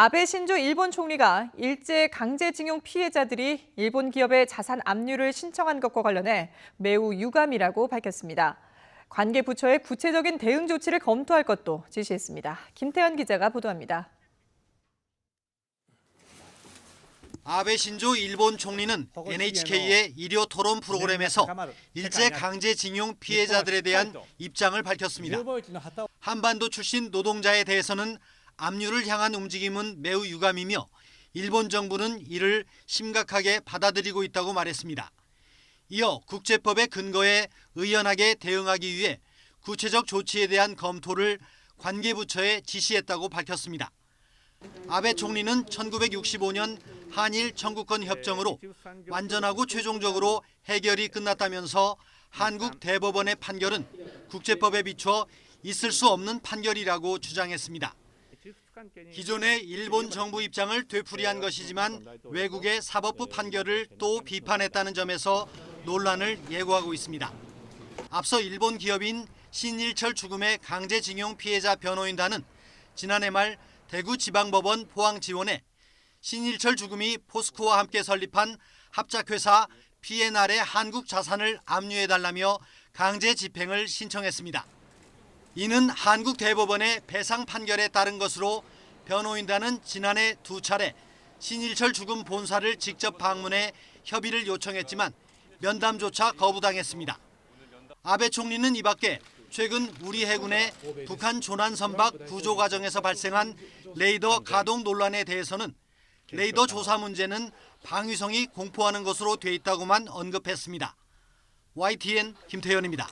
아베 신조 일본 총리가 일제 강제징용 피해자들이 일본 기업의 자산 압류를 신청한 것과 관련해 매우 유감이라고 밝혔습니다. 관계 부처의 구체적인 대응 조치를 검토할 것도 지시했습니다. 김태현 기자가 보도합니다. 아베 신조 일본 총리는 NHK의 일요 토론 프로그램에서 일제 강제징용 피해자들에 대한 입장을 밝혔습니다. 한반도 출신 노동자에 대해서는 압류를 향한 움직임은 매우 유감이며 일본 정부는 이를 심각하게 받아들이고 있다고 말했습니다. 이어 국제법의 근거에 의연하게 대응하기 위해 구체적 조치에 대한 검토를 관계부처에 지시했다고 밝혔습니다. 아베 총리는 1965년 한일 청구권 협정으로 완전하고 최종적으로 해결이 끝났다면서 한국 대법원의 판결은 국제법에 비춰 있을 수 없는 판결이라고 주장했습니다. 기존의 일본 정부 입장을 되풀이한 것이지만 외국의 사법부 판결을 또 비판했다는 점에서 논란을 예고하고 있습니다. 앞서 일본 기업인 신일철 죽음의 강제징용 피해자 변호인단은 지난해 말 대구지방법원 포항 지원에 신일철 죽음이 포스코와 함께 설립한 합작회사 P&R의 한국 자산을 압류해달라며 강제 집행을 신청했습니다. 이는 한국 대법원의 배상 판결에 따른 것으로 변호인단은 지난해 두 차례 신일철 죽음 본사를 직접 방문해 협의를 요청했지만 면담조차 거부당했습니다. 아베 총리는 이 밖에 최근 우리 해군의 북한 조난 선박 구조 과정에서 발생한 레이더 가동 논란에 대해서는 레이더 조사 문제는 방위성이 공포하는 것으로 돼 있다고만 언급했습니다. YTN 김태현입니다.